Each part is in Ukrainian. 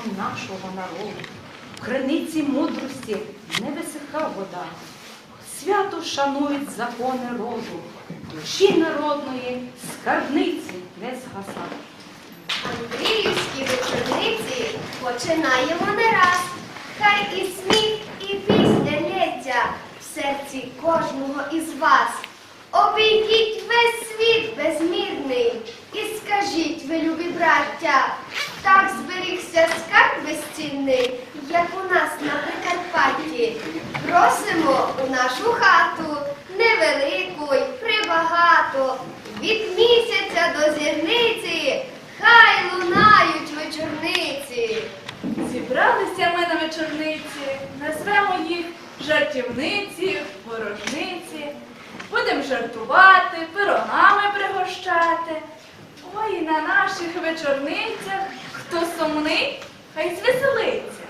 святом нашого народу. В криниці мудрості не висиха вода. Свято шанують закони роду, душі народної скарбниці не згаса. Андріївські вечорниці починаємо не раз. Хай і сміх, і пісня лється в серці кожного із вас. Обійдіть весь світ безмірний і скажіть, ви любі браття, так зберігся скарб безцінний, як у нас на Прикарпатті. Просимо у нашу хату невелику й прибагато. Від місяця до зірниці хай лунають вечорниці. Зібралися ми на вечорниці, назвемо їх жартівниці, ворожниці. Будемо жартувати, пирогами пригощати. Ой, на наших вечорницях хто сумний, хай звеселиться.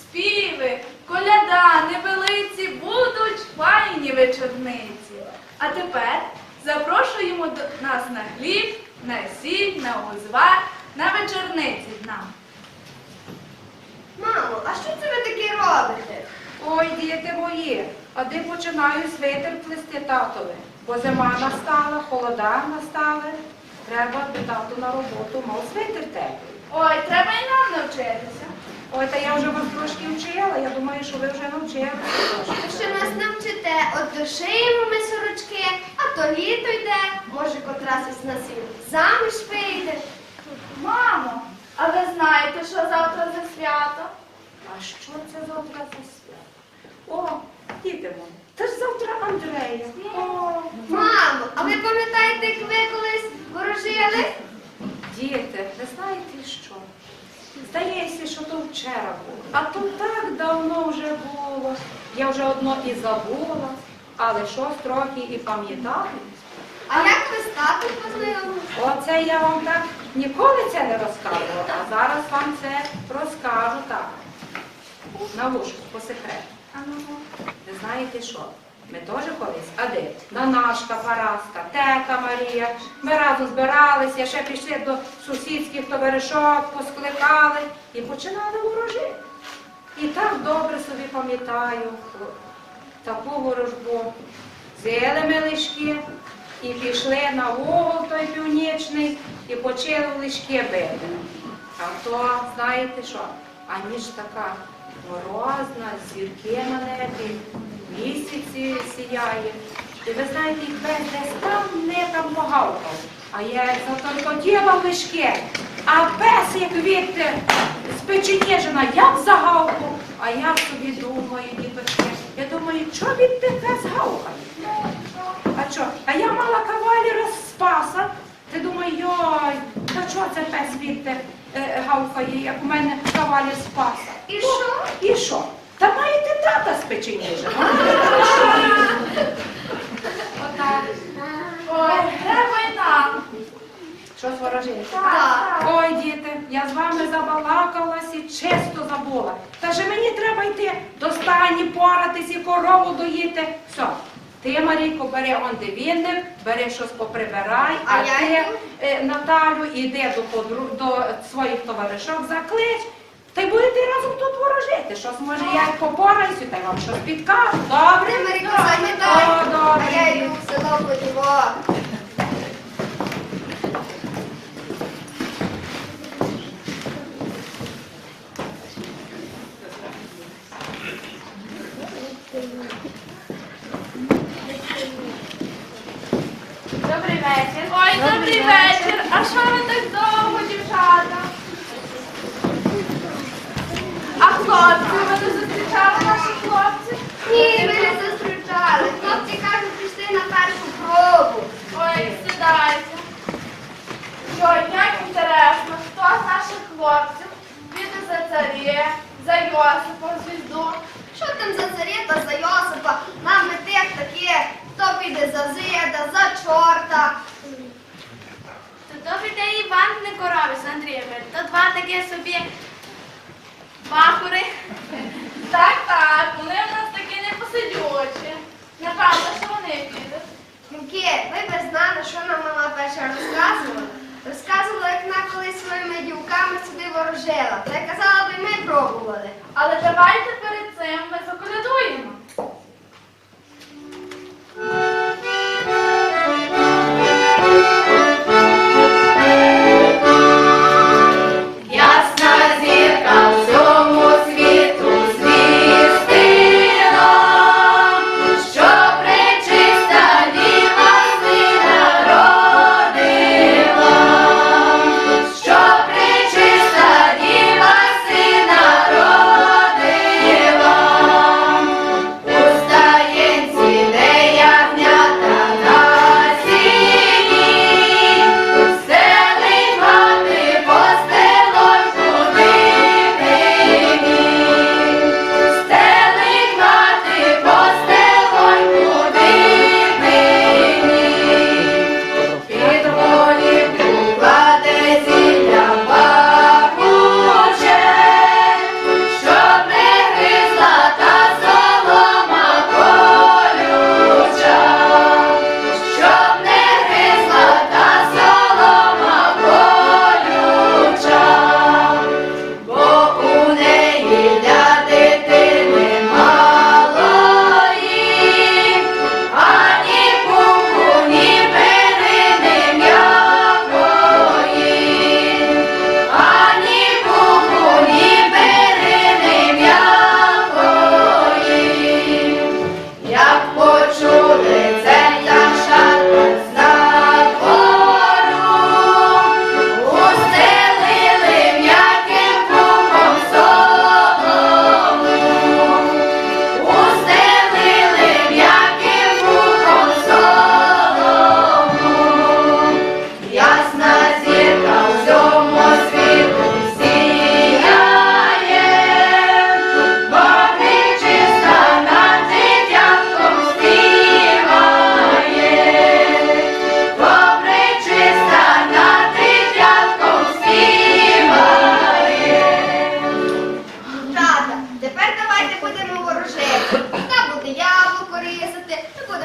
Співи, коляда, небелиці будуть файні вечорниці. А тепер запрошуємо до нас на хліб, на сіль, на узвар, на вечорниці з нами. Мамо, а що це ви таке робите? Ой, діти мої, а де починаю свитер плести татові, бо зима настала, холода настали. Треба би тату на роботу, мав свитер теплий. Ой, треба і нам навчитися. Ой, та я вже вас трошки вчила, я думаю, що ви вже навчилися трошки. Ви що нас навчите? От дошиємо ми сорочки, а то літо йде. Може, котрась із нас і заміж вийде. Мамо, а ви знаєте, що завтра за свято? А що це завтра за свято? О, мої, це ж завтра Андрея. О, Мамо, а ви пам'ятаєте, як ви колись ворожили? Діти, ви знаєте що? Здається, що то вчора було, а то так давно вже було. Я вже одно і забула, але щось трохи і пам'ятаю. А як ви з татом познайомилися? Оце я вам так ніколи це не розказувала, а зараз вам це розкажу так. На вушку, по секрету. Ви знаєте що? Ми теж колись, а де? Нанашка, Параска, тета Марія. Ми разом збиралися, ще пішли до сусідських товаришок, поскликали і починали ворожити. І так добре собі пам'ятаю таку ворожбу. Взяли ми лишки і пішли на угол той північний і почали лишки бити. А то, знаєте що, а ніж така морозна, зірки на небі, сіяє. І ви знаєте, їх десь там не там погавкав. А я заторкотіла в лишки, а пес, як вітер, спеченіжена, як загавкав. А я собі думаю, діточки, я думаю, що від ти пес гавкає? А що? А я мала кавалера з спаса. Ти думаю, йой, та чого це пес відти е, гавкає, як у мене кавалер спаса? І що? І що? Та маєте тата з печеніжа. Отак. Ой, треба й нам. Що ворожити? Так. Ой, діти, я з вами забалакалась і чисто забула. Та же мені треба йти до стайні поратись і корову доїти. Все. Ти, Марійко, бери он де вінник, бери щось поприбирай, а, А я ти, йду. е, Наталю, іди до, подру... до своїх товаришок, заклич. Та й будете разом тут ворожити. Щось, може, я й попораюся, та й вам щось підкажу. Добре? Ти, Маріко, Добре. зайнятай, О, добре. а я йду в село подіво. Добрий вечір. Ой, добрий, вечір. А що ви так довго, дівчата? А хлопці, ви не зустрічали наших хлопців?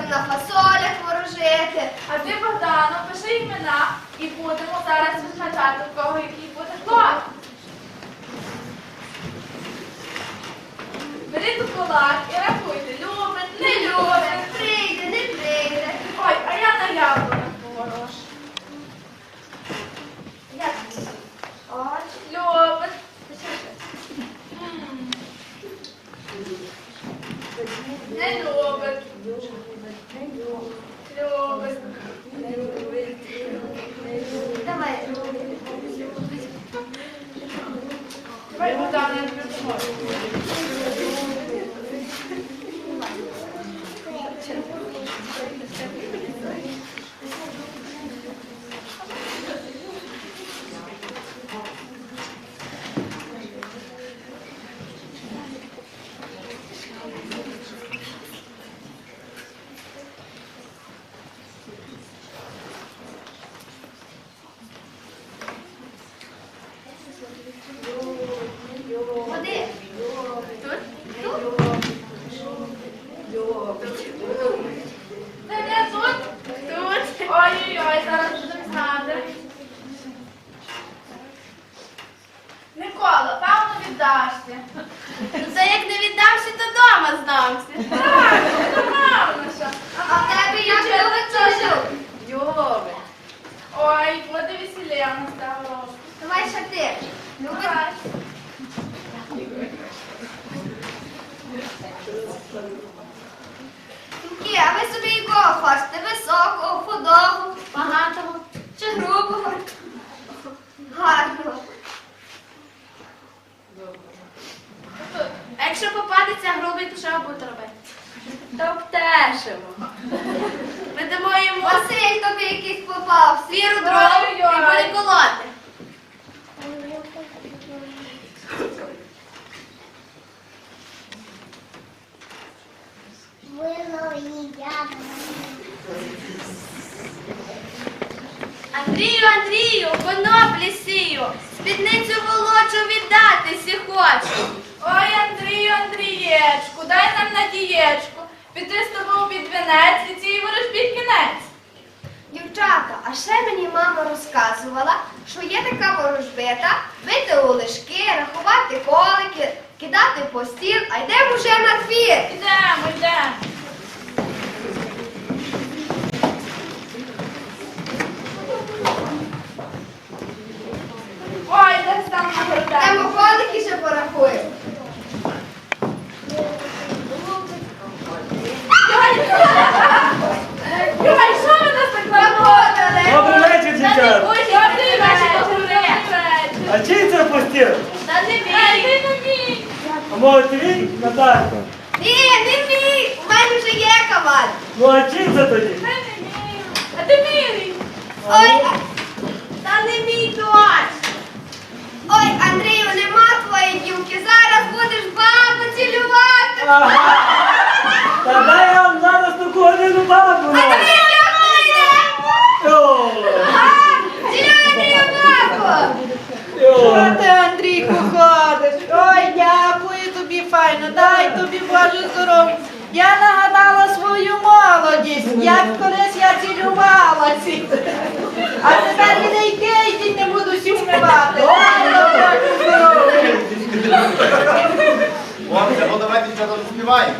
Будемо на фасолях ворожити. А ти, Богдано, пиши імена і будемо зараз визначати, у кого який буде хлоп. Беріть у кулак і рахуйте, любить, не любить. Прийде, не прийде. Ой, а я на яблунах поворож. Як буде? От, любить. Не любить. Давай. Давай, Богдане, я тобі допоможу. Ходи. Та не тут? Тут. Ой-ой-ой, зараз будемо знати. Микола, певно віддашся. Та як не віддамся, то дома здамся. Правильно, ну правильно що. А в тебе як любить чи любить? Любить. Ой, буде весілля настало. Давай ще ти. Любить? Давай. Сумки, а ви собі якого хочете? Високого, худого, Багатого. чи грубого? Гарного. А якщо попадеться грубий, то що буде робити? Топтешимо. Ми дамо йому Василь тобі якийсь попався. віру дров і буде колоти. Андрію, Андрію, коноплі сію, спідницю волочу віддатися хочу. Ой, Андрію, Андрієчку, дай нам надієчку. Піти з тобою під вінець і цій ворожбі кінець. Дівчата, а ще мені мама розказувала, що є така ворожбита бити у лишки, рахувати колики, кидати по стіл, а йдемо вже на двір. Йдемо, йдемо. Ой, десь там на. Йдемо ходики ще порахуємо. Ой, що ви нас так находили? Добрий вечір, дівчата. Добрий вечір, добрий вечір. А чий це постіл? Та не мій. не мій. А може твій, Наталя? Ні, не мій, у мене вже є каваль. Ну а чим це тоді? А ти мій. Ой, та не мій дощ. Ой, Андрію, нема твоєї дівки, зараз будеш бабу цілювати. Ага. Та дай я вам зараз таку годину бабу. А тобі як прийде? О, Цілюй Андрію бабу. о. Що ти, Андрійку, ходиш? Ой, дякую тобі, файно, дай здоров'я. Я нагадала свою молодість, як колись я цілювалася. А тепер іди й кейтіть, не буду вмивати. Здоров'я. Хлопці, ну давайте що там співаємо.